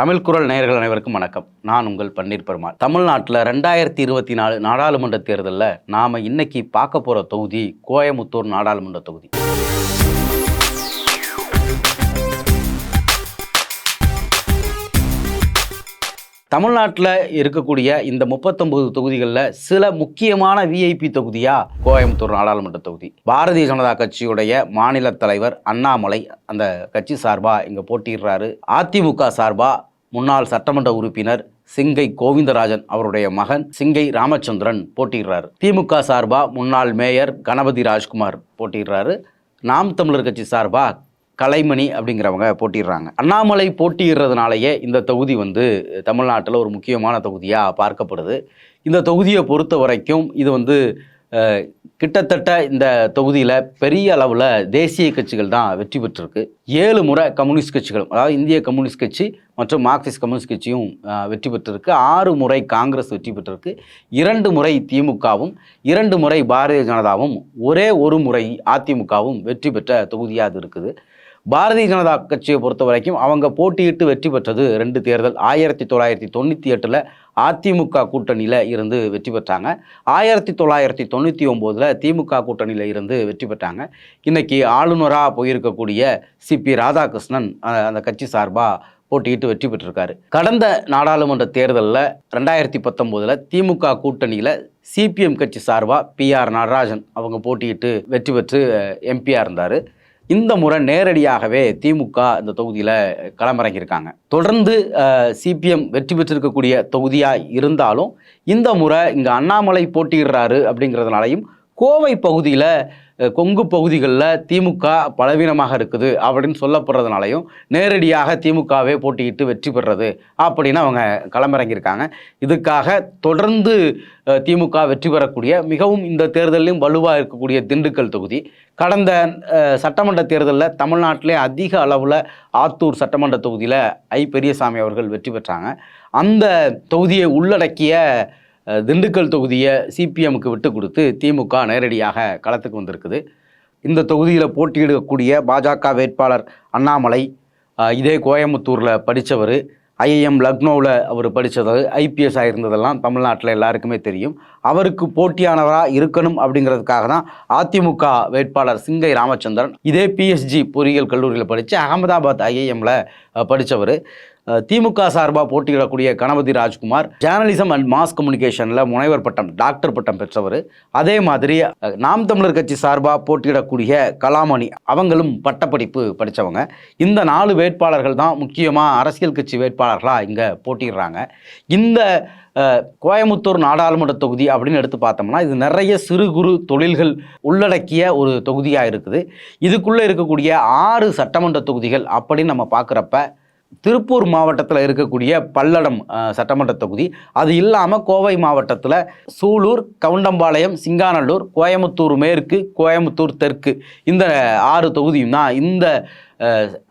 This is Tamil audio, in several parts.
தமிழ் குரல் நேயர்கள் அனைவருக்கும் வணக்கம். நான் உங்கள் பன்னீர் பெருமாள். தமிழ்நாட்டில் ரெண்டாயிரத்தி இருபத்தி நாலு நாடாளுமன்ற தேர்தலில் நாம் இன்னைக்கு பார்க்க போகிற தொகுதி கோயமுத்தூர் நாடாளுமன்ற தொகுதி. தமிழ்நாட்டில் இருக்கக்கூடிய இந்த முப்பத்தொன்பது தொகுதிகளில் சில முக்கியமான விஐபி தொகுதியாக கோயம்புத்தூர் நாடாளுமன்ற தொகுதி. பாரதிய ஜனதா கட்சியுடைய மாநில தலைவர் அண்ணாமலை அந்த கட்சி சார்பாக இங்கே போட்டிடுறாரு அதிமுக சார்பாக முன்னாள் சட்டமன்ற உறுப்பினர் சிங்கை கோவிந்தராஜன் அவருடைய மகன் சிங்கை ராமச்சந்திரன் போட்டியிடுறாரு. திமுக சார்பாக முன்னாள் மேயர் கணபதி ராஜ்குமார் போட்டியிடுறாரு. நாம் தமிழர் கட்சி சார்பாக கலைமணி அப்படிங்கிறவங்க போட்டிடுறாங்க அண்ணாமலை போட்டியிடுறதுனாலேயே இந்த தொகுதி வந்து தமிழ்நாட்டில் ஒரு முக்கியமான தொகுதியாக பார்க்கப்படுது. இந்த தொகுதியை பொறுத்த வரைக்கும் இது வந்து கிட்டத்தட்ட இந்த தொகுதியில் பெரிய அளவில் தேசிய கட்சிகள் தான் வெற்றி பெற்றிருக்கு. ஏழு முறை கம்யூனிஸ்ட் கட்சிகளும் அதாவது இந்திய கம்யூனிஸ்ட் கட்சி மற்றும் மார்க்சிஸ்ட் கம்யூனிஸ்ட் கட்சியும் வெற்றி பெற்றிருக்கு. ஆறு முறை காங்கிரஸ் வெற்றி பெற்றிருக்கு. இரண்டு முறை திமுகவும் இரண்டு முறை பாரதிய ஜனதாவும் ஒரே ஒரு முறை அதிமுகவும் வெற்றி பெற்ற தொகுதியாக அது இருக்குது. பாரதிய ஜனதா கட்சியை பொறுத்த வரைக்கும் அவங்க போட்டியிட்டு வெற்றி பெற்றது ரெண்டு தேர்தல். ஆயிரத்தி தொள்ளாயிரத்தி தொண்ணூற்றி எட்டில் அதிமுக கூட்டணியில் இருந்து வெற்றி பெற்றாங்க. ஆயிரத்தி தொள்ளாயிரத்தி தொண்ணூற்றி ஒம்போதில் திமுக கூட்டணியில் இருந்து வெற்றி பெற்றாங்க. இன்றைக்கி ஆளுநராக போயிருக்கக்கூடிய சிபி ராதாகிருஷ்ணன் அந்த கட்சி சார்பாக போட்டியிட்டு வெற்றி பெற்றிருக்காரு. கடந்த நாடாளுமன்ற தேர்தலில் ரெண்டாயிரத்தி பத்தொம்போதில் திமுக கூட்டணியில் சிபிஎம் கட்சி சார்பாக பிஆர் நடராஜன் அவங்க போட்டியிட்டு வெற்றி பெற்று எம்பியாக இருந்தார். இந்த முறை நேரடியாகவே திமுக இந்த தொகுதியில் களமிறங்கியிருக்காங்க. தொடர்ந்து சிபிஎம் வெற்றி பெற்றிருக்கக்கூடிய தொகுதியாக இருந்தாலும் இந்த முறை இங்கே அண்ணாமலை போட்டியிடுறாரு அப்படிங்கிறதுனாலையும் கோவை பகுதியில் கொங்கு பகுதிகளில் திமுக பலவீனமாக இருக்குது அப்படின்னு சொல்லப்படுறதுனாலையும் நேரடியாக திமுகவே போட்டியிட்டு வெற்றி பெறுறது அப்படின்னு அவங்க களமிறங்கியிருக்காங்க. இதுக்காக தொடர்ந்து திமுக வெற்றி பெறக்கூடிய மிகவும் இந்த தேர்தலையும் வலுவாக இருக்கக்கூடிய திண்டுக்கல் தொகுதி கடந்த சட்டமன்ற தேர்தலில் தமிழ்நாட்டிலே அதிக அளவில் ஆத்தூர் சட்டமன்ற தொகுதியில் ஐ. பெரியசாமி அவர்கள் வெற்றி பெற்றாங்க. அந்த தொகுதியை உள்ளடக்கிய திண்டுக்கல் தொகுதியை சிபிஎம்க்கு விட்டு கொடுத்து திமுக நேரடியாக களத்துக்கு வந்திருக்குது. இந்த தொகுதியில் போட்டியிடக்கூடிய பாஜக வேட்பாளர் அண்ணாமலை இதே கோயம்புத்தூரில் படித்தவர் ஐஐஎம் லக்னோவில் அவர் படித்தது ஐபிஎஸ் ஆகியிருந்ததெல்லாம் தமிழ்நாட்டில் எல்லாருக்குமே தெரியும். அவருக்கு போட்டியானவராக இருக்கணும் அப்படிங்கிறதுக்காக தான் அதிமுக வேட்பாளர் சிங்கை ராமச்சந்திரன் இதே பிஎஸ்ஜி பொறியியல் கல்லூரியில் படித்து அகமதாபாத் ஐஐஎம்மில் படித்தவர் திமுக சார்பாக போட்டியிடக்கூடிய Ganapathi Rajkumar journalism and mass கம்யூனிகேஷனில் முனைவர் பட்டம் டாக்டர் பட்டம் பெற்றவர். அதே மாதிரி நாம் தமிழர் கட்சி சார்பாக போட்டியிடக்கூடிய கலாமணி அவங்களும் பட்டப்படிப்பு படித்தவங்க இந்த நாலு வேட்பாளர்கள் தான் முக்கியமாக அரசியல் கட்சி வேட்பாளர்களாக இங்கே போட்டிடுறாங்க இந்த கோயமுத்தூர் நாடாளுமன்ற தொகுதி அப்படின்னு எடுத்து பார்த்தோம்னா இது நிறைய சிறு குறு தொழில்கள் உள்ளடக்கிய ஒரு தொகுதியாக இருக்குது. இதுக்குள்ளே இருக்கக்கூடிய ஆறு சட்டமன்ற தொகுதிகள் அப்படின்னு நம்ம பார்க்குறப்ப திருப்பூர் மாவட்டத்தில் இருக்கக்கூடிய பல்லடம் சட்டமன்ற தொகுதி. அது இல்லாமல் கோவை மாவட்டத்தில் சூலூர் கவுண்டம்பாளையம் சிங்கானல்லூர் கோயமுத்தூர் மேற்கு கோயமுத்தூர் தெற்கு இந்த ஆறு தொகுதியும் தான் இந்த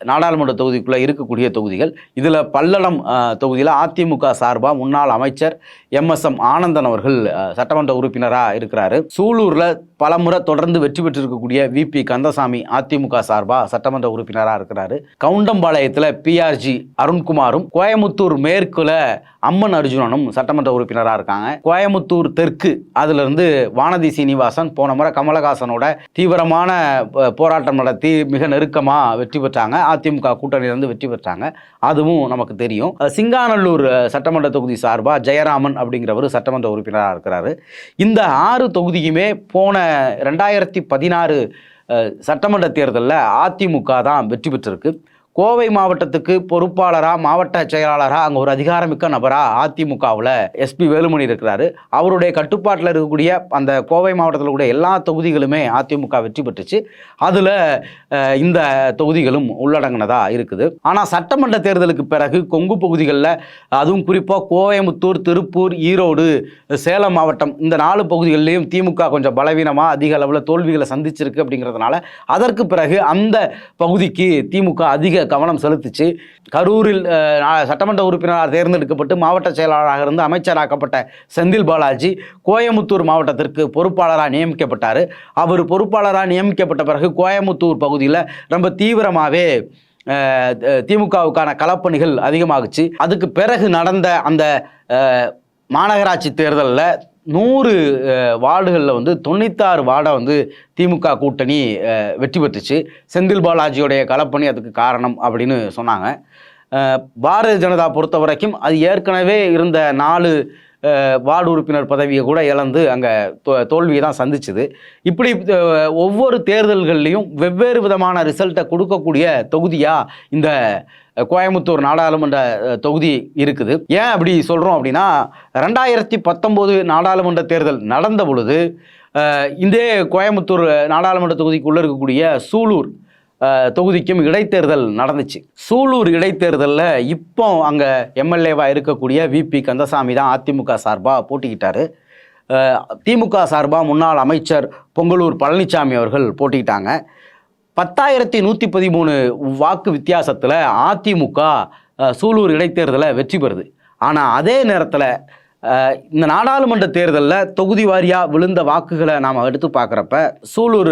நாடாளுமன்ற தொகுதிக்குள்ளே இருக்கக்கூடிய தொகுதிகள். இதில் பல்லடம் தொகுதியில் அதிமுக சார்பாக முன்னாள் அமைச்சர் எம்எஸ்எம் ஆனந்தன் அவர்கள் சட்டமன்ற உறுப்பினராக இருக்கிறாரு. சூலூரில் பலமுறை தொடர்ந்து வெற்றி பெற்றிருக்கக்கூடிய விபி கந்தசாமி அதிமுக சார்பாக சட்டமன்ற உறுப்பினராக இருக்கிறாரு. கவுண்டம்பாளையத்தில் பிஆர்ஜி அருண்குமாரும் கோயமுத்தூர் மேற்குல அம்மன் அர்ஜுனனும் சட்டமன்ற உறுப்பினராக இருக்காங்க. கோயமுத்தூர் தெற்கு அதிலிருந்து வானதி சீனிவாசன் போன முறை கமலஹாசனோட தீவிரமான போராட்டம் நடத்தி மிக நெருக்கமாக வெற்றி வெற்றி பெற்றாங்க. அதிமுக கூட்டணியிலிருந்து வெற்றி பெற்றாங்க. அதுவும் நமக்கு தெரியும். சிங்காநல்லூர் சட்டமன்ற தொகுதி சார்பாக ஜெயராமன் அப்படிங்கிறவர் சட்டமன்ற உறுப்பினராக இருக்கிறாரு. இந்த ஆறு தொகுதியுமே போன ரெண்டாயிரத்தி பதினாறு சட்டமன்ற தேர்தலில் அதிமுக தான் வெற்றி பெற்றிருக்கு. கோவை மாவட்டத்துக்கு பொறுப்பாளராக மாவட்ட செயலாளராக அங்கே ஒரு அதிகாரமிக்க நபராக அதிமுகவில் எஸ்பி வேலுமணி இருக்கிறாரு. அவருடைய கட்டுப்பாட்டில் இருக்கக்கூடிய அந்த கோவை மாவட்டத்தில் கூடிய எல்லா தொகுதிகளுமே அதிமுக வெற்றி பெற்றுச்சு. அதில் இந்த தொகுதிகளும் உள்ளடங்கினதாக இருக்குது. ஆனால் சட்டமன்ற தேர்தலுக்கு பிறகு கொங்கு பகுதிகளில் அதுவும் குறிப்பாக கோயமுத்தூர் திருப்பூர் ஈரோடு சேலம் மாவட்டம் இந்த நாலு பகுதிகளிலையும் திமுக கொஞ்சம் பலவீனமாக அதிக அளவில் தோல்விகளை சந்திச்சிருக்கு அப்படிங்கிறதுனால அதற்கு பிறகு அந்த பகுதிக்கு திமுக அதிக கவனம் செலுத்திச்சு. கரூரில் சட்டமன்ற உறுப்பினராக தேர்ந்தெடுக்கப்பட்டு மாவட்ட செயலாளராக இருந்து அமைச்சராக்கப்பட்ட செந்தில் பாலாஜி கோயமுத்தூர் மாவட்டத்திற்கு பொறுப்பாளராக நியமிக்கப்பட்டார். அவர் பொறுப்பாளராக நியமிக்கப்பட்ட பிறகு கோயமுத்தூர் பகுதியில் ரொம்ப தீவிரமாகவே திமுகவுக்கான களப்பணிகள் அதிகமாகுச்சு. அதுக்கு பிறகு நடந்த அந்த மாநகராட்சி தேர்தலில் நூறு வார்டுகளில் வந்து தொண்ணூத்தாறு வார்டை வந்து திமுக கூட்டணி வெற்றி பெற்றுச்சு. செந்தில் பாலாஜியோடைய கலப்பணி அதுக்கு காரணம் அப்படின்னு சொன்னாங்க. பாரதிய ஜனதா பொறுத்த வரைக்கும் அது ஏற்கனவே இருந்த நாலு வார்டு உறுப்பினர் பதவியை கூட இழந்து அங்கே தோல்வியை தான் சந்திச்சுது. இப்படி ஒவ்வொரு தேர்தல்கள்லையும் வெவ்வேறு விதமான ரிசல்ட்டை கொடுக்கக்கூடிய தொகுதியாக இந்த கோயம்புத்தூர் நாடாளுமன்ற தொகுதி இருக்குது. ஏன் அப்படி சொல்கிறோம் அப்படின்னா ரெண்டாயிரத்தி பத்தொம்போது நாடாளுமன்ற தேர்தல் நடந்த பொழுது இதே கோயம்புத்தூர் நாடாளுமன்ற தொகுதிக்குள்ளே இருக்கக்கூடிய சூலூர் தொகுதிக்கும் இடைத்தேர்தல் நடந்துச்சு. சூலூர் இடைத்தேர்தலில் இப்போ அங்கே எம்எல்ஏவாக இருக்கக்கூடிய விபி கந்தசாமி தான் அதிமுக சார்பாக போட்டிக்கிட்டார். திமுக சார்பாக முன்னாள் அமைச்சர் பொங்கலூர் பழனிசாமி அவர்கள் போட்டிக்கிட்டாங்க. பத்தாயிரத்தி நூற்றி பதிமூணு வாக்கு வித்தியாசத்தில் அதிமுக சூலூர் இடைத்தேர்தலை வெற்றி பெறுது. ஆனால் அதே நேரத்தில் இந்த நாடாளுமன்ற தேர்தலில் தொகுதி வாரியாக விழுந்த வாக்குகளை நாம் எடுத்து பார்க்குறப்ப சூலூர்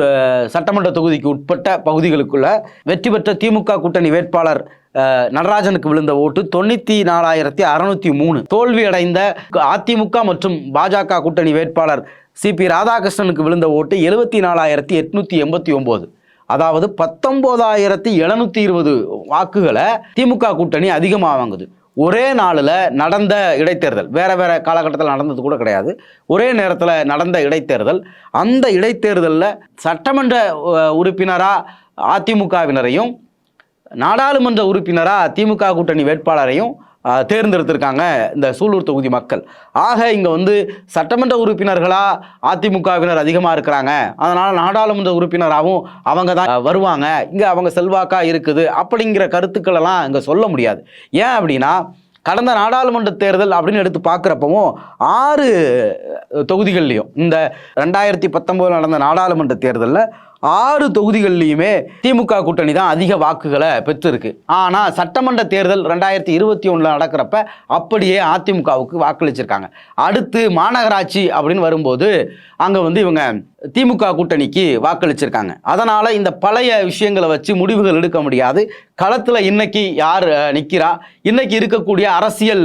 சட்டமன்ற தொகுதிக்கு உட்பட்ட பகுதிகளுக்குள்ள வெற்றி பெற்ற திமுக கூட்டணி வேட்பாளர் நடராஜனுக்கு விழுந்த ஓட்டு தொண்ணூற்றி நாலாயிரத்தி அறநூற்றி மூணு. தோல்வி அடைந்த அதிமுக மற்றும் பாஜக கூட்டணி வேட்பாளர் சிபி ராதாகிருஷ்ணனுக்கு விழுந்த ஓட்டு எழுபத்தி நாலாயிரத்தி எட்நூற்றி எண்பத்தி ஒம்பது. அதாவது பத்தொம்போதாயிரத்தி எழுநூற்றி இருபது வாக்குகளை திமுக கூட்டணி அதிகமாக வாங்குது. ஒரே நாளில் நடந்த இடைத்தேர்தல் வேற வேற காலகட்டத்தில் நடந்தது கூட கிடையாது. ஒரே நேரத்தில் நடந்த இடைத்தேர்தல் அந்த இடைத்தேர்தலில் சட்டமன்ற உறுப்பினராக அதிமுகவினரையும் நாடாளுமன்ற உறுப்பினராக திமுக கூட்டணி வேட்பாளரையும் தேர்ந்தெடுத்திருக்காங்க இந்த சூலூர் தொகுதி மக்கள். ஆக இங்கே வந்து சட்டமன்ற உறுப்பினர்களாக அதிமுகவினர் அதிகமாக இருக்கிறாங்க. அதனால் நாடாளுமன்ற உறுப்பினராகவும் அவங்க தான் வருவாங்க. இங்கே அவங்க செல்வாக்காக இருக்குது அப்படிங்கிற கருத்துக்களெல்லாம் இங்கே சொல்ல முடியாது. ஏன் அப்படின்னா கடந்த நாடாளுமன்ற தேர்தல் அப்படின்னு எடுத்து பார்க்குறப்பவும் ஆறு தொகுதிகள்லையும் இந்த ரெண்டாயிரத்தி பத்தொம்போதில் நடந்த நாடாளுமன்ற தேர்தலில் ஆறு தொகுதிகள்லையுமே திமுக கூட்டணி தான் அதிக வாக்குகளை பெற்றிருக்கு. ஆனால் சட்டமன்ற தேர்தல் ரெண்டாயிரத்தி இருபத்தி ஒன்றில் நடக்கிறப்ப அப்படியே அதிமுகவுக்கு வாக்களிச்சிருக்காங்க. அடுத்து மாநகராட்சி அப்படின்னு வரும்போது அங்கே வந்து இவங்க திமுக கூட்டணிக்கு வாக்களிச்சிருக்காங்க. அதனால் இந்த பழைய விஷயங்களை வச்சு முடிவுகள் எடுக்க முடியாது. களத்தில் இன்னைக்கு யார் நிற்கிறா இன்னைக்கு இருக்கக்கூடிய அரசியல்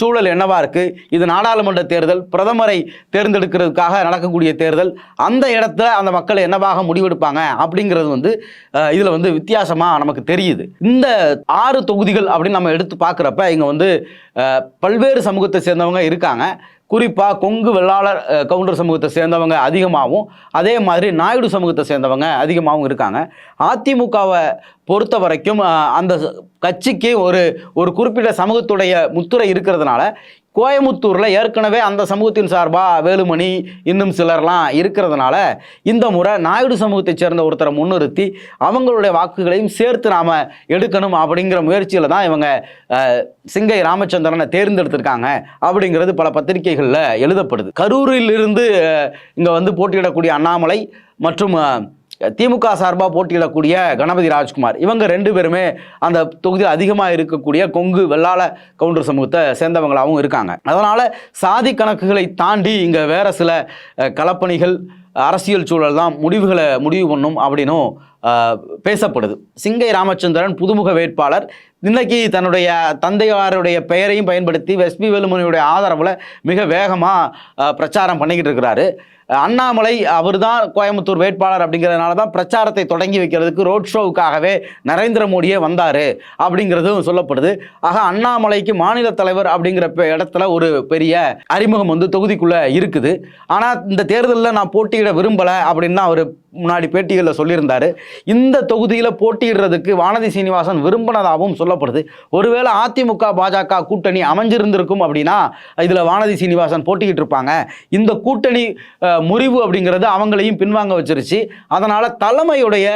சூழல் என்னவா இருக்குது இது நாடாளுமன்ற தேர்தல் பிரதமரை தேர்ந்தெடுக்கிறதுக்காக நடக்கக்கூடிய தேர்தல் அந்த இடத்துல அந்த மக்கள் என்னவாக முடிவெடுப்பாங்க அப்படிங்கிறது வந்து இதில் வந்து வித்தியாசமாக நமக்கு தெரியுது. இந்த ஆறு தொகுதிகள் அப்படின்னு நம்ம எடுத்து பார்க்குறப்ப இங்கே வந்து பல்வேறு சமூகத்தை சேர்ந்தவங்க இருக்காங்க. குறிப்பாக கொங்கு வெள்ளாளர் கவுண்டர் சமூகத்தை சேர்ந்தவங்க அதிகமாகவும் அதே மாதிரி நாயுடு சமூகத்தை சேர்ந்தவங்க அதிகமாகவும் இருக்காங்க. அதிமுகவை பொறுத்த வரைக்கும் அந்த கட்சிக்கு ஒரு ஒரு குறிப்பிட்ட சமூகத்துடைய முத்துரை இருக்கிறதுனால கோயமுத்தூரில் ஏற்கனவே அந்த சமூகத்தின் சார்பாக வேலுமணி இன்னும் சிலர்லாம் இருக்கிறதுனால இந்த முறை நாயுடு சமூகத்தைச் சேர்ந்த ஒருத்தரை முன்னிறுத்தி அவங்களுடைய வாக்குகளையும் சேர்த்து நாம் எடுக்கணும் அப்படிங்கிற முயற்சியில் தான் இவங்க சிங்கை ராமச்சந்திரனை தேர்ந்தெடுத்திருக்காங்க அப்படிங்கிறது பல பத்திரிகைகளில் எழுதப்படுது. கரூரில் இருந்து இங்கே வந்து போட்டியிடக்கூடிய அண்ணாமலை மற்றும் திமுக சார்பாக போட்டியிடக்கூடிய கணபதி ராஜ்குமார். இவங்க ரெண்டு பேருமே அந்த தொகுதியில் அதிகமாக இருக்கக்கூடிய கொங்கு வெள்ளாள கவுண்டர் சமூகத்தை சேர்ந்தவங்களாகவும் இருக்காங்க. அதனால் சாதி கணக்குகளை தாண்டி இங்கே வேறு சில கலப்பணிகள் களப்பணிகள் அரசியல் சூழல் தான் முடிவுகளை முடிவு பண்ணும் அப்படின்னும் பேசப்படுது. சிங்கை ராமச்சந்திரன் புதுமுக வேட்பாளர் இன்னைக்கு தன்னுடைய தந்தையாருடைய பெயரையும் பயன்படுத்தி எஸ்பி வேலுமணியுடைய ஆதரவில் மிக வேகமாக பிரச்சாரம் பண்ணிக்கிட்டு இருக்கிறாரு. அண்ணாமலை அவர் தான் கோயம்புத்தூர் வேட்பாளர் அப்படிங்கிறதுனால தான் பிரச்சாரத்தை தொடங்கி வைக்கிறதுக்கு ரோட் ஷோவுக்காகவே நரேந்திர மோடியே வந்தார் அப்படிங்கிறதும் சொல்லப்படுது. ஆக அண்ணாமலைக்கு மாநில தலைவர் அப்படிங்கிற இடத்துல ஒரு பெரிய அறிமுகம் வந்து தொகுதிக்குள்ளே இருக்குது. ஆனால் இந்த தேர்தலில் நான் போட்டியிட விரும்பலை அப்படின்னு தான் அவர் முன்னாடி பேட்டிகளில் சொல்லியிருந்தார். இந்த தொகுதியில் போட்டியிடுறதுக்கு வானதி சீனிவாசன் விரும்பினதாகவும் சொல்லப்படுது. ஒருவேளை அதிமுக பாஜக கூட்டணி அமைஞ்சிருந்திருக்கும் அப்படின்னா இதில் வானதி சீனிவாசன் போட்டிக்கிட்டு இருப்பாங்க. இந்த கூட்டணி முறிவு அப்படிங்கிறது அவங்களையும் பின்வாங்க வச்சிருச்சு. அதனால் தலைமையுடைய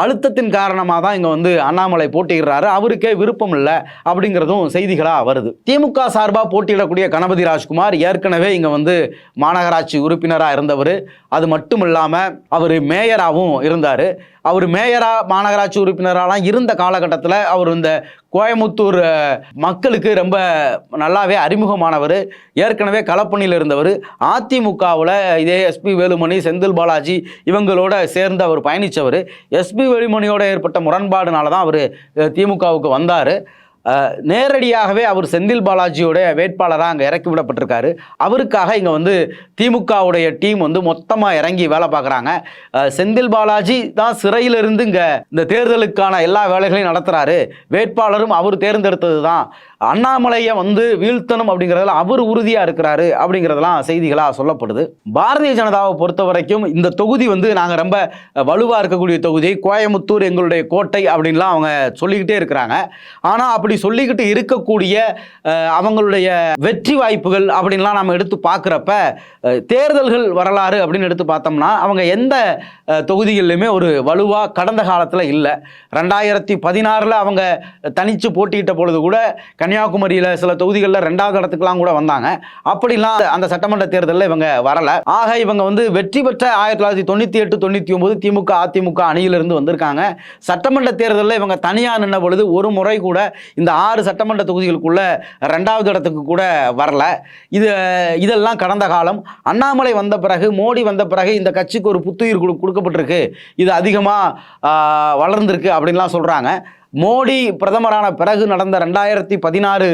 அழுத்தத்தின் காரணமாக தான் இங்கே வந்து அண்ணாமலை போட்டியிடுறாரு. அவருக்கே விருப்பம் இல்லை அப்படிங்கிறதும் செய்திகளாக வருது. திமுக சார்பாக போட்டியிடக்கூடிய கணபதி ராஜ்குமார் ஏற்கனவே இங்கே வந்து மாநகராட்சி உறுப்பினராக இருந்தவர். அது மட்டும் இல்லாமல் அவர் மேயராகவும் இருந்தார். அவர் மேயராக மாநகராட்சி உறுப்பினராலாம் இருந்த காலகட்டத்தில் அவர் இந்த கோயமுத்தூர் மக்களுக்கு ரொம்ப நல்லாவே அறிமுகமானவர். ஏற்கனவே களப்பணியில் இருந்தவர். அதிமுகவில் இதே எஸ்பி வேலுமணி செந்தில் பாலாஜி இவங்களோட சேர்ந்து அவர் பயணித்தவர் எஸ்பி வேலுமணியோட ஏற்பட்ட முரண்பாடுனால தான் அவர் திமுகவுக்கு வந்தார். நேரடியாகவே அவர் செந்தில் பாலாஜியோடைய வேட்பாளராக அங்கே இறக்கி விடப்பட்டிருக்காரு. அவருக்காக இங்கே வந்து திமுகவுடைய டீம் வந்து மொத்தமாக இறங்கி வேலை பார்க்குறாங்க. செந்தில் பாலாஜி தான் சிறையிலிருந்து இங்கே இந்த தேர்தலுக்கான எல்லா வேலைகளையும் நடத்துகிறாரு வேட்பாளரும் அவர் தேர்ந்தெடுத்தது தான் அண்ணாமலையை வந்து வீழ்த்தணும் அப்படிங்கிறதுல அவர் உறுதியாக இருக்கிறாரு அப்படிங்கிறதெல்லாம் செய்திகளாக சொல்லப்படுது. பாரதிய ஜனதாவை பொறுத்த வரைக்கும் இந்த தொகுதி வந்து நாங்கள் ரொம்ப வலுவாக இருக்கக்கூடிய தொகுதி. கோயமுத்தூர் எங்களுடைய கோட்டை அப்படின்லாம் அவங்க சொல்லிக்கிட்டே இருக்கிறாங்க. ஆனால் அப்படி சொல்லிக்கிட்டு இருக்கக்கூடிய அவங்களுடைய வெற்றி வாய்ப்புகள் அப்படின்லாம் நம்ம எடுத்து பார்க்குறப்ப தேர்தல்கள் வரலாறு அப்படின்னு எடுத்து பார்த்தோம்னா அவங்க எந்த தொகுதிகள்லையுமே தொகுதிகளிலுமே ஒரு வலுவாக கடந்த காலத்தில் இல்லை. ரெண்டாயிரத்தி பதினாறில் அவங்க தனித்து போட்டியிட்ட பொழுது கூட கன்னியாகுமரியில் சில தொகுதிகளில் ரெண்டாவது இடத்துக்குலாம் கூட வந்தாங்க. அப்படிலாம் அந்த சட்டமன்ற தேர்தலில் இவங்க வரல. ஆக இவங்க வந்து வெற்றி பெற்ற ஆயிரத்தி தொள்ளாயிரத்தி தொண்ணூற்றி எட்டு தொண்ணூற்றி ஒம்பது திமுக அதிமுக அணியிலிருந்து வந்திருக்காங்க. சட்டமன்ற தேர்தலில் இவங்க தனியாக நின்ன பொழுது ஒரு முறை கூட இந்த ஆறு சட்டமன்ற தொகுதிகளுக்குள்ள ரெண்டாவது இடத்துக்கு கூட வரல. இது இதெல்லாம் கடந்த காலம். அண்ணாமலை வந்த பிறகு மோடி வந்த பிறகு இந்த கட்சிக்கு ஒரு புத்துயிர் கொடு- கொடுக்கப்பட்டிருக்கு. இது அதிகமாக வளர்ந்திருக்கு அப்படின்லாம் சொல்கிறாங்க மோடி பிரதமரான பிறகு நடந்த ரெண்டாயிரத்தி பதினாறு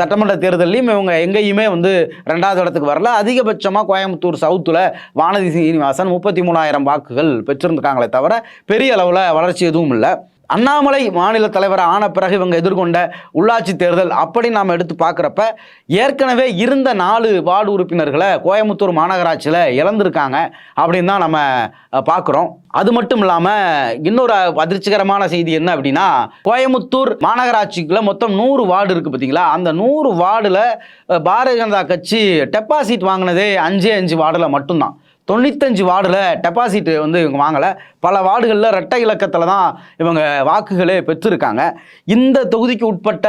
சட்டமன்ற தேர்தலையும் இவங்க எங்கேயுமே வந்து ரெண்டாவது இடத்துக்கு வரல. அதிகபட்சமாக கோயம்புத்தூர் சவுத்தில் வானதி சீனிவாசன் முப்பத்தி மூணாயிரம் வாக்குகள் பெற்றிருந்திருக்காங்களே தவிர பெரிய அளவில் வளர்ச்சி எதுவும் இல்லை. அண்ணாமலை மாநில தலைவர் ஆன பிறகு இவங்க எதிர்கொண்ட உள்ளாட்சி தேர்தல் அப்படி நாம் எடுத்து பார்க்குறப்ப ஏற்கனவே இருந்த நாலு வார்டு உறுப்பினர்களை கோயம்புத்தூர் மாநகராட்சியில் இழந்திருக்காங்க அப்படின்னு தான் நம்ம பார்க்குறோம். அது மட்டும் இல்லாமல் இன்னொரு அதிர்ச்சிகரமான செய்தி என்ன அப்படின்னா கோயம்புத்தூர் மாநகராட்சிக்குள்ள மொத்தம் நூறு வார்டு இருக்குது பார்த்தீங்களா அந்த நூறு வார்டில் பாரதிய ஜனதா கட்சி டெபாசிட் வாங்கினதே அஞ்சே அஞ்சு வார்டில் மட்டும்தான். தொண்ணூத்தஞ்சு வார்டில் டெபாசிட் வந்து இவங்க வாங்கலை. பல வார்டுகளில் ரெட்டை இலக்கத்தில் தான் இவங்க வாக்குகளே பெற்றிருக்காங்க. இந்த தொகுதிக்கு உட்பட்ட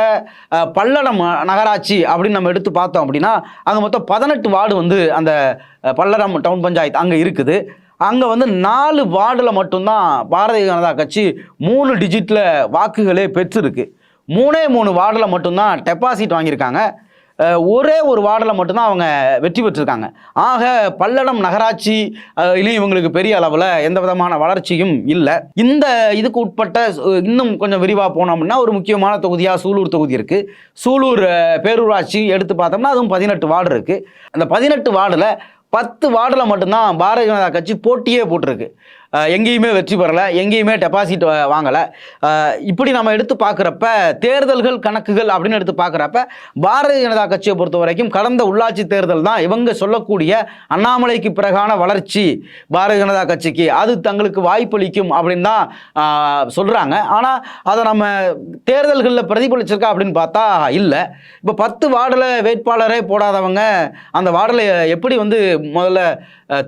பல்லடம் நகராட்சி அப்படின்னு நம்ம எடுத்து பார்த்தோம் அப்படின்னா அங்கே மொத்தம் பதினெட்டு வார்டு வந்து அந்த பல்லடம் டவுன் பஞ்சாயத்து அங்கே இருக்குது. அங்கே வந்து நாலு வார்டில் மட்டும்தான் பாரதிய ஜனதா கட்சி மூணு டிஜிட்டில் வாக்குகளே பெற்றிருக்கு. மூணே மூணு வார்டில் மட்டும்தான் டெபாசிட் வாங்கியிருக்காங்க. ஒரே ஒரு வார்டில் மட்டும்தான் அவங்க வெற்றி பெற்றிருக்காங்க. ஆக பல்லடம் நகராட்சி அஹ், இலையும் இவங்களுக்கு பெரிய அளவில் எந்த விதமான வளர்ச்சியும் இல்லை. இந்த இதுக்கு உட்பட்ட இன்னும் கொஞ்சம் விரிவாக போனோம்னா ஒரு முக்கியமான தொகுதியாக சூலூர் தொகுதி இருக்குது சூலூர் பேரூராட்சி எடுத்து பார்த்தோம்னா அதுவும் பதினெட்டு வார்டு இருக்குது அந்த பதினெட்டு வார்டில் பத்து வார்டில் மட்டும்தான் பாரதிய ஜனதா கட்சி போட்டியே போட்டிருக்கு. எங்கேயுமே வெற்றி பெறலை எங்கேயுமே டெபாசிட் வாங்கலை. இப்படி நம்ம எடுத்து பார்க்குறப்ப தேர்தல்கள் கணக்குகள் அப்படின்னு எடுத்து பார்க்குறப்ப பாரதிய ஜனதா கட்சியை பொறுத்த வரைக்கும் கடந்த உள்ளாட்சி தேர்தல் தான் இவங்க சொல்லக்கூடிய அண்ணாமலைக்கு பிறகான வளர்ச்சி பாரதிய ஜனதா கட்சிக்கு. அது தங்களுக்கு வாய்ப்பளிக்கும் அப்படின்னு தான் சொல்கிறாங்க ஆனால் அதை நம்ம தேர்தல்களில் பிரதிபலிச்சிருக்கா அப்படின்னு பார்த்தா இல்லை. இப்போ பத்து வார்டில் வேட்பாளரே போடாதவங்க அந்த வார்டில் எப்படி வந்து முதல்ல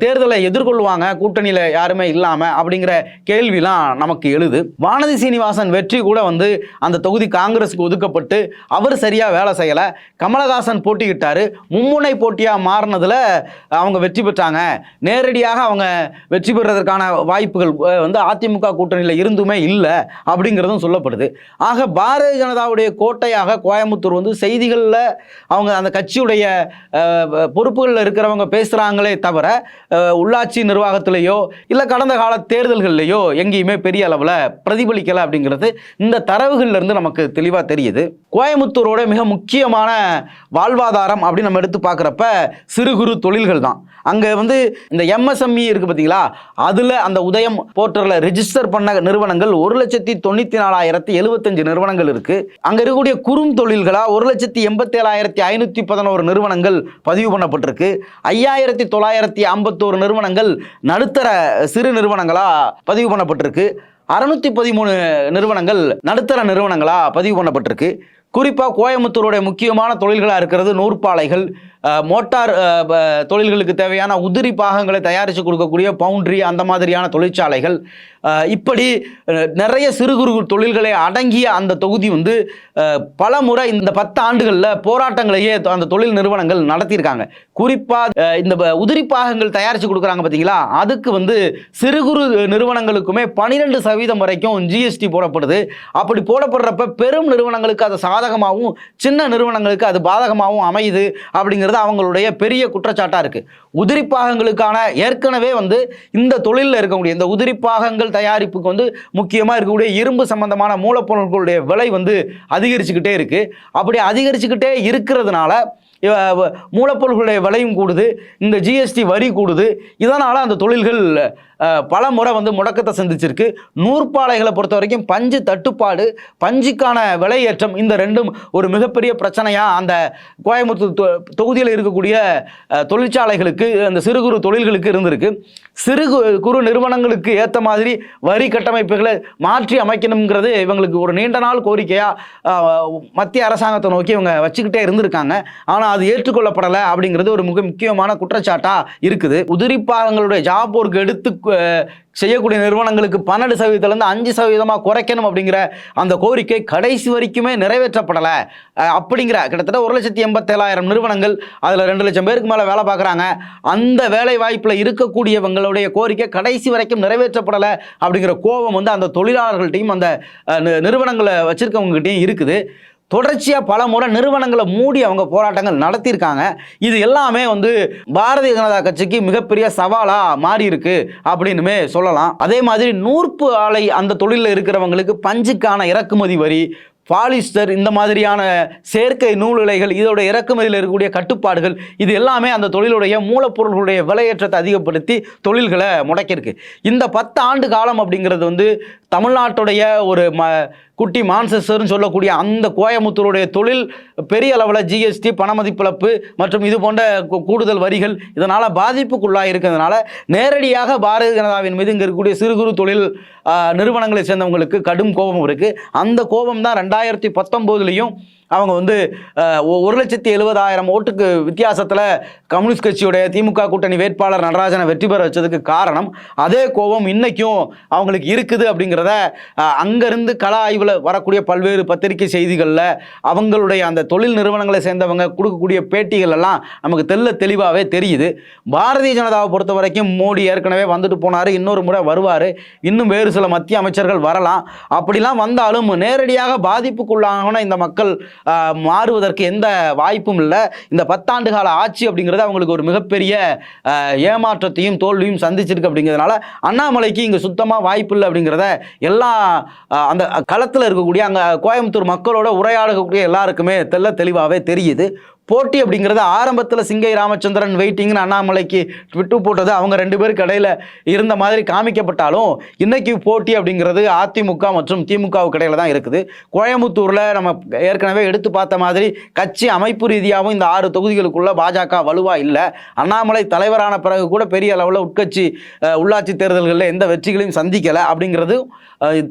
தேர்தலை எதிர்கொள்வாங்க? கூட்டணியில் யாருமே இல்லாமல் அப்படிங்கிற கேள்விலாம் நமக்கு எழுது. வானதி சீனிவாசன் வெற்றி கூட வந்து அந்த தொகுதி காங்கிரஸுக்கு ஒதுக்கப்பட்டு அவர் சரியாக வேலை செய்யலை. கமலஹாசன் போட்டிக்கிட்டார் மும்முனை போட்டியாக மாறினதில் அவங்க வெற்றி பெற்றாங்க. நேரடியாக அவங்க வெற்றி பெறுவதற்கான வாய்ப்புகள் வந்து அதிமுக கூட்டணியில் இருந்துமே இல்லை அப்படிங்கிறதும் சொல்லப்படுது. ஆக பாரதிய ஜனதாவுடைய கோட்டையாக கோயம்புத்தூர் வந்து செய்திகளில் அவங்க அந்த கட்சியுடைய பொறுப்புகளில் இருக்கிறவங்க பேசுகிறாங்களே தவிர உள்ளாட்சி நிர்வாகத்திலேயோ இல்லை கடந்த கால தேர்தல்கள்லையோ எங்கேயுமே பெரிய அளவில் பிரதிபலிக்கலை அப்படிங்கிறது இந்த தரவுகள்லேருந்து நமக்கு தெளிவாக தெரியுது. கோயம்புத்தூரோட மிக முக்கியமான வாழ்வாதாரம் அப்படின்னு நம்ம எடுத்து பார்க்குறப்ப சிறு குறு தொழில்கள் தான். அங்கே வந்து இந்த எம்எஸ்எம்இ இருக்குது பார்த்தீங்களா அதில் அந்த உதயம் போர்ட்டலில் ரெஜிஸ்டர் பண்ண நிறுவனங்கள் ஒரு லட்சத்தி தொண்ணூற்றி நாலாயிரத்தி எழுபத்தஞ்சு நிறுவனங்கள் இருக்குது அங்கே இருக்கக்கூடிய குறும் தொழில்களாக ஒரு லட்சத்தி எண்பத்தேழாயிரத்தி ஐநூற்றி பதினோரு நிறுவனங்கள் பதிவு பண்ணப்பட்டிருக்கு. ஐயாயிரத்தி தொள்ளாயிரத்தி ஐம்பத்தோரு நிறுவனங்கள் நடுத்தர சிறு நிறுவன நிறுவனங்களாக பதிவு பண்ணப்பட்டிருக்கு? அறுநூத்தி பதிமூணு நிறுவனங்கள் நடுத்தர நிறுவனங்களாக பதிவு பண்ணப்பட்டிருக்கு? குறிப்பாக கோயம்புத்தூருடைய முக்கியமான தொழில்களாக இருக்கிறது நூற்பாலைகள். மோட்டார் தொழில்களுக்கு தேவையான உதிரி பாகங்களை தயாரித்து கொடுக்கக்கூடிய பவுண்ட்ரி அந்த மாதிரியான தொழிற்சாலைகள். இப்படி நிறைய சிறு குறு தொழில்களை அடங்கிய அந்த தொகுதி வந்து பல முறை இந்த பத்து ஆண்டுகளில் போராட்டங்களையே அந்த தொழில் நிறுவனங்கள் நடத்தியிருக்காங்க. குறிப்பாக இந்த உதிரி பாகங்கள் தயாரித்து கொடுக்குறாங்க பார்த்தீங்களா அதுக்கு வந்து சிறு குறு நிறுவனங்களுக்குமே பன்னிரெண்டு சதவீதம் வரைக்கும் ஜிஎஸ்டி போடப்படுது. அப்படி போடப்படுறப்ப பெரும் நிறுவனங்களுக்கு அதை சாத பாதகமாகவும் சின்ன நிறுவனங்களுக்கு அது பாதகமாகவும் அமையுது அப்படிங்கிறது அவங்களுடைய பெரிய குற்றச்சாட்டாக இருக்குது உதிரி பாகங்களுக்கான ஏற்கனவே வந்து இந்த தொழிலில் இருக்கக்கூடிய இந்த உதிரி பாகங்கள் தயாரிப்புக்கு வந்து முக்கியமாக இருக்கக்கூடிய இரும்பு சம்பந்தமான மூலப்பொருட்களுடைய விலை வந்து அதிகரிச்சுக்கிட்டே இருக்குது அப்படி அதிகரிச்சுக்கிட்டே இருக்கிறதுனால மூலப்பொருட்களுடைய விலையும் கூடுது இந்த ஜிஎஸ்டி வரி கூடுது. இதனால் அந்த தொழில்கள் பல முறை வந்து முடக்கத்தை சந்திச்சிருக்கு. நூற்பாலைகளை பொறுத்த வரைக்கும் பஞ்சு தட்டுப்பாடு பஞ்சுக்கான விலையேற்றம் இந்த ரெண்டும் ஒரு மிகப்பெரிய பிரச்சனையாக அந்த கோயம்புத்தூர் தொ- தொகுதியில் இருக்கக்கூடிய தொழிற்சாலைகளுக்கு அந்த சிறு குறு தொழில்களுக்கு இருந்திருக்கு. சிறு கு- குறு நிறுவனங்களுக்கு ஏற்ற மாதிரி வரி கட்டமைப்புகளை மாற்றி அமைக்கணுங்கிறது இவங்களுக்கு ஒரு நீண்ட நாள் கோரிக்கையாக மத்திய அரசாங்கத்தை நோக்கி இவங்க வச்சுக்கிட்டே இருந்திருக்காங்க. ஆனால் அது ஏற்றுக்கொள்ளப்படலை அப்படிங்கிறது ஒரு மிக முக்கியமான குற்றச்சாட்டாக இருக்குது. உதிரி பாகங்களுடைய ஜாப் ஒர்க் எடுத்து செய்யக்கூடிய நிறுவனங்களுக்கு பன்னெண்டு சதவீதத்துலேருந்து அஞ்சு சதவீதமாக குறைக்கணும் அப்படிங்கிற அந்த கோரிக்கை கடைசி வரைக்குமே நிறைவேற்றப்படலை. அப்படிங்கிற கிட்டத்தட்ட ஒரு லட்சத்தி எண்பத்தேழாயிரம் நிறுவனங்கள் அதில் ரெண்டு லட்சம் பேருக்கு மேலே வேலை பார்க்குறாங்க அந்த வேலை வாய்ப்பில் இருக்கக்கூடியவங்களுடைய கோரிக்கை கடைசி வரைக்கும் நிறைவேற்றப்படலை அப்படிங்கிற கோபம் வந்து அந்த தொழிலாளர்கள்ட்டையும் அந்த நிறுவனங்களை வச்சுருக்கவங்ககிட்டையும் இருக்குது. தொடர்ச்சியாக பல முறை நிறுவனங்களை மூடி அவங்க போராட்டங்கள் நடத்தியிருக்காங்க. இது எல்லாமே வந்து பாரதிய ஜனதா கட்சிக்கு மிகப்பெரிய சவாலாக மாறி இருக்கு அப்படின்னுமே சொல்லலாம். அதே மாதிரி நூற்பு ஆலை அந்த தொழிலில் இருக்கிறவங்களுக்கு பஞ்சுக்கான இறக்குமதி வரி பாலிஸ்டர் இந்த மாதிரியான செயற்கை நூல் இழைகள் இதோட இறக்குமதியில் இருக்கக்கூடிய கட்டுப்பாடுகள் இது எல்லாமே அந்த தொழிலுடைய மூலப்பொருள்களுடைய விலையேற்றத்தை அதிகப்படுத்தி தொழில்களை முடக்கியிருக்கு. இந்த பத்து ஆண்டு காலம் அப்படிங்கிறது வந்து தமிழ்நாட்டுடைய ஒரு ம குட்டி மான்செஸ்டர்னு சொல்லக்கூடிய அந்த கோயமுத்தூருடைய தொழில் பெரிய அளவில் ஜிஎஸ்டி பணமதிப்பிழப்பு மற்றும் இது போன்ற கூடுதல் வரிகள் இதனால் பாதிப்புக்குள்ளாக இருக்கிறதுனால நேரடியாக பாரதிய ஜனதாவின் மீது இங்கே இருக்கக்கூடிய சிறு குறு தொழில் நிறுவனங்களை சேர்ந்தவங்களுக்கு கடும் கோபம் இருக்குது அந்த கோபம் தான் ரெண்டாயிரத்தி பத்தொம்போதுலேயும் அவங்க வந்து ஒரு லட்சத்தி எழுபதாயிரம் ஓட்டுக்கு வித்தியாசத்தில் கம்யூனிஸ்ட் கட்சியுடைய திமுக கூட்டணி வேட்பாளர் நடராஜனை வெற்றி பெற வச்சதுக்கு காரணம் அதே கோபம் இன்னைக்கும் அவங்களுக்கு இருக்குது அப்படிங்கிறத அங்கேருந்து அங்கிருந்து கள ஆய்வில் வரக்கூடிய பல்வேறு பத்திரிகை செய்திகளில் அவங்களுடைய அந்த தொழில் நிறுவனங்களை சேர்ந்தவங்க கொடுக்கக்கூடிய பேட்டிகள் எல்லாம் நமக்கு தெல்ல தெளிவாகவே தெரியுது. பாரதிய ஜனதாவை பொறுத்த வரைக்கும் மோடி ஏற்கனவே வந்துட்டு போனார் இன்னொரு முறை வருவார் இன்னும் வேறு சில மத்திய அமைச்சர்கள் வரலாம். அப்படிலாம் வந்தாலும் நேரடியாக பாதிப்புக்குள்ளான இந்த மக்கள் மாறுவதற்கு எந்த வாய்ப்பும் இல்லை. இந்த பத்தாண்டு கால ஆட்சி அப்படிங்கிறது அவங்களுக்கு ஒரு மிகப்பெரிய ஏமாற்றத்தையும் தோல்வியும் சந்திச்சிருக்கு அப்படிங்கிறதுனால அண்ணாமலைக்கு இங்கே சுத்தமாக வாய்ப்பு இல்லை அப்படிங்கிறத எல்லா அந்த களத்தில் இருக்கக்கூடிய அங்கே கோயம்புத்தூர் மக்களோட உரையாடக்கூடிய எல்லாருக்குமே தெல்ல தெளிவாகவே தெரியுது. போட்டி அப்படிங்கிறது ஆரம்பத்தில் சிங்கை ராமச்சந்திரன் வெயிட்டிங்னு அண்ணாமலைக்கு விட்டு போட்டது. அவங்க ரெண்டு பேருக்கு கடையில் இருந்த மாதிரி காமிக்கப்பட்டாலும் இன்னைக்கு போட்டி அப்படிங்கிறது அதிமுக மற்றும் திமுகவுக்கு கடையில் தான் இருக்குது. கோயம்புத்தூரில் நம்ம ஏற்கனவே எடுத்து பார்த்த மாதிரி கட்சி அமைப்பு ரீதியாகவும் இந்த ஆறு தொகுதிகளுக்குள்ளே பாஜக வலுவாக இல்லை. அண்ணாமலை தலைவரான பிறகு கூட பெரிய அளவில் உட்கட்சி உள்ளாட்சி தேர்தல்களில் எந்த வெற்றிகளையும் சந்திக்கலை. அப்படிங்கிறது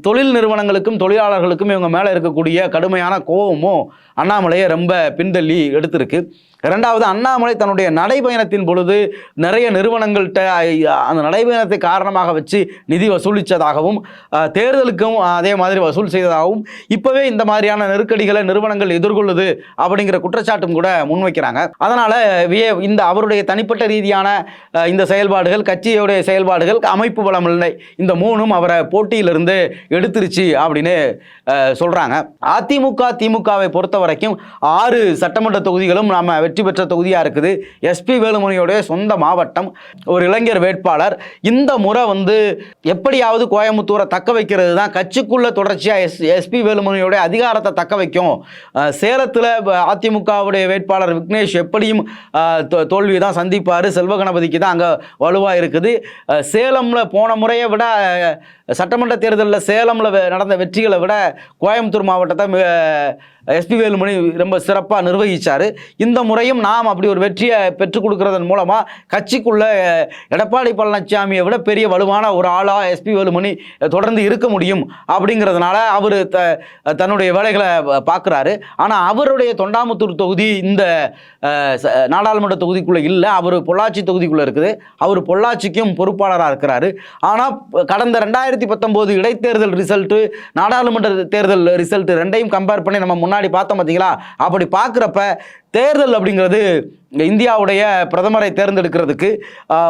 தொழில் நிறுவனங்களுக்கும் தொழிலாளர்களுக்கும் இவங்க மேலே இருக்கக்கூடிய கடுமையான கோபமும் அண்ணாமலையை ரொம்ப பின்தள்ளி எடுத்திருக்கு. sakit ரெண்டாவது அண்ணாமலை தன்னுடைய நடைபயணத்தின் பொழுது நிறைய நிறுவனங்கள்கிட்ட அந்த நடைபயணத்தை காரணமாக வச்சு நிதி வசூலித்ததாகவும் தேர்தலுக்கும் அதே மாதிரி வசூல் செய்ததாகவும் இப்போவே இந்த மாதிரியான நெருக்கடிகளை நிறுவனங்கள் எதிர்கொள்ளுது அப்படிங்கிற குற்றச்சாட்டும் கூட முன்வைக்கிறாங்க. அதனால் இந்த அவருடைய தனிப்பட்ட ரீதியான இந்த செயல்பாடுகள் கட்சியுடைய செயல்பாடுகள் அமைப்பு பலம் இல்லை இந்த மூணும் அவரை போட்டியிலிருந்து எடுத்துருச்சு அப்படின்னு சொல்கிறாங்க அதிமுக திமுகவை பொறுத்த வரைக்கும் ஆறு சட்டமன்ற தொகுதிகளும் நாம வெற்றி பெற்ற தொகுதியாக இருக்குது. எஸ்பி வேலுமணியோடைய சொந்த மாவட்டம். ஒரு இளைஞர் வேட்பாளர். இந்த முறை வந்து எப்படியாவது கோயம்புத்தூரை தக்க வைக்கிறது தான் கட்சிக்குள்ளே தொடர்ச்சியாக எஸ் எஸ்பி வேலுமணியோடைய அதிகாரத்தை தக்க வைக்கும். சேலத்தில் அதிமுகவுடைய வேட்பாளர் விக்னேஷ் எப்படியும் தோ- தோல்வி தான் சந்திப்பார். செல்வ கணபதிக்கு தான் அங்கே வலுவாக இருக்குது. சேலமில் போன முறையை விட சட்டமன்ற தேர்தலில் சேலமில் நடந்த வெற்றிகளை விட கோயம்புத்தூர் மாவட்டத்தை எஸ்பி வேலுமணி ரொம்ப சிறப்பாக நிர்வகித்தார் இந்த முறையும் நாம் அப்படி ஒரு வெற்றியை பெற்றுக் கொடுக்கறதன் மூலமாக கட்சிக்குள்ள எடப்பாடி பழனிசாமியை விட பெரிய வலுவான ஒரு ஆளாக எஸ்பி வேலுமணி தொடர்ந்து இருக்க முடியும் அப்படிங்கிறதுனால அவர் த தன்னுடைய வேலைகளை பார்க்குறாரு ஆனால் அவருடைய தொண்டாமுத்தூர் தொகுதி இந்த நாடாளுமன்ற தொகுதிக்குள்ளே இல்லை. அவர் பொள்ளாச்சி தொகுதிக்குள்ளே இருக்குது. அவர் பொள்ளாச்சிக்கும் பொறுப்பாளராக இருக்கிறாரு. ஆனால் கடந்த ரெண்டாயிரத்தி பத்தொம்போது இடைத்தேர்தல் ரிசல்ட்டு நாடாளுமன்ற தேர்தல் ரிசல்ட்டு ரெண்டையும் கம்பேர் பண்ணி நம்ம முன்னாடி பார்த்தோம் பார்த்தீங்களா அப்படி பார்க்குறப்ப தேர்தல் அப்படிங்கிறது இந்தியாவுடைய பிரதமரை தேர்ந்தெடுக்கிறதுக்கு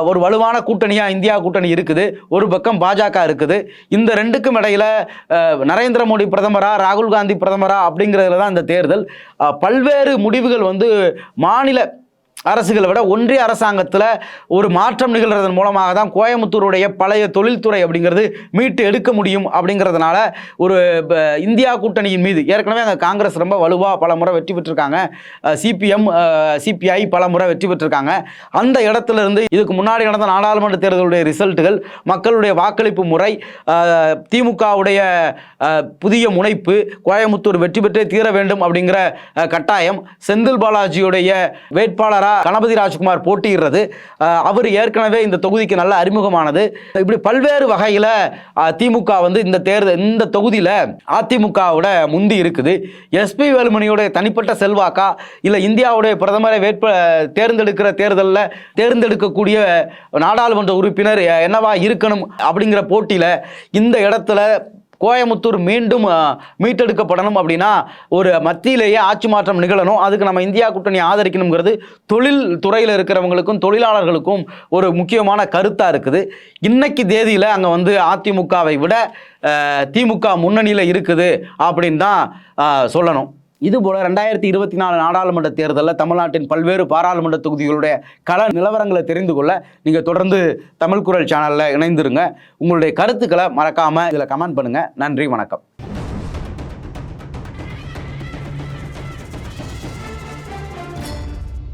ஒரு வலுவான கூட்டணியாக இந்தியா கூட்டணி இருக்குது. ஒரு பக்கம் பாஜக இருக்குது. இந்த ரெண்டுக்கும் இடையில் நரேந்திர மோடி பிரதமரா ராகுல் காந்தி பிரதமரா அப்படிங்கிறதுல தான் இந்த தேர்தல். பல்வேறு முடிவுகள் வந்து மாநில அரசுகளை விட ஒன்றிய அரசாங்கத்தில் ஒரு மாற்றம் நிகழ்கிறதன் மூலமாக தான் கோயம்புத்தூருடைய பழைய தொழில்துறை அப்படிங்கிறது மீட்டு எடுக்க முடியும் அப்படிங்கிறதுனால ஒரு இந்தியா கூட்டணியின் மீது ஏற்கனவே அங்கே காங்கிரஸ் ரொம்ப வலுவாக பல முறை வெற்றி பெற்றிருக்காங்க. சிபிஎம் சிபிஐ பல முறை வெற்றி பெற்றிருக்காங்க. அந்த இடத்துல இருந்து இதுக்கு முன்னாடி நடந்த நாடாளுமன்ற தேர்தலுடைய ரிசல்ட்டுகள் மக்களுடைய வாக்களிப்பு முறை திமுகவுடைய புதிய முனைப்பு கோயம்புத்தூர் வெற்றி பெற்றே தீர வேண்டும் அப்படிங்கிற கட்டாயம். செந்தில் பாலாஜியுடைய வேட்பாளராக கணபதி ராஜ்குமார் போட்டியிடுறது. அவர் ஏற்கனவே இந்த தொகுதிக்கு நல்ல அறிமுகமானது. இப்படி பல்வேறு வகையில் திமுக வந்து இந்த தேர்தல் இந்த தொகுதியில் அதிமுகவோட முந்தி இருக்குது. எஸ்பி வேலுமணியோட தனிப்பட்ட செல்வாக்கா? இல்லை இந்தியாவுடைய பிரதமரை வேட்ப தேர்ந்தெடுக்கிற தேர்தலில் தேர்ந்தெடுக்கக்கூடிய நாடாளுமன்ற உறுப்பினர் என்னவா இருக்கணும்? அப்படிங்கிற போட்டியில் இந்த இடத்துல கோயமுத்தூர் மீண்டும் மீட்டெடுக்கப்படணும் அப்படின்னா ஒரு மத்தியிலேயே ஆட்சி மாற்றம் நிகழணும். அதுக்கு நம்ம இந்தியா கூட்டணி ஆதரிக்கணுங்கிறது தொழில் துறையில் இருக்கிறவங்களுக்கும் தொழிலாளர்களுக்கும் ஒரு முக்கியமான கருத்தாக இருக்குது. இன்னைக்கு தேதியில் அங்கே வந்து அதிமுகவை விட திமுக முன்னணியில் இருக்குது அப்படின்னு தான் சொல்லணும். இதுபோல் ரெண்டாயிரத்தி இருபத்தி நாலு நாடாளுமன்ற தேர்தலில் தமிழ்நாட்டின் பல்வேறு பாராளுமன்ற தொகுதிகளுடைய கள நிலவரங்களை தெரிந்து கொள்ள நீங்கள் தொடர்ந்து தமிழ் குரல் சேனலில் இணைந்துருங்க. உங்களுடைய கருத்துக்களை மறக்காமல் இதில் கமெண்ட் பண்ணுங்கள் நன்றி வணக்கம்.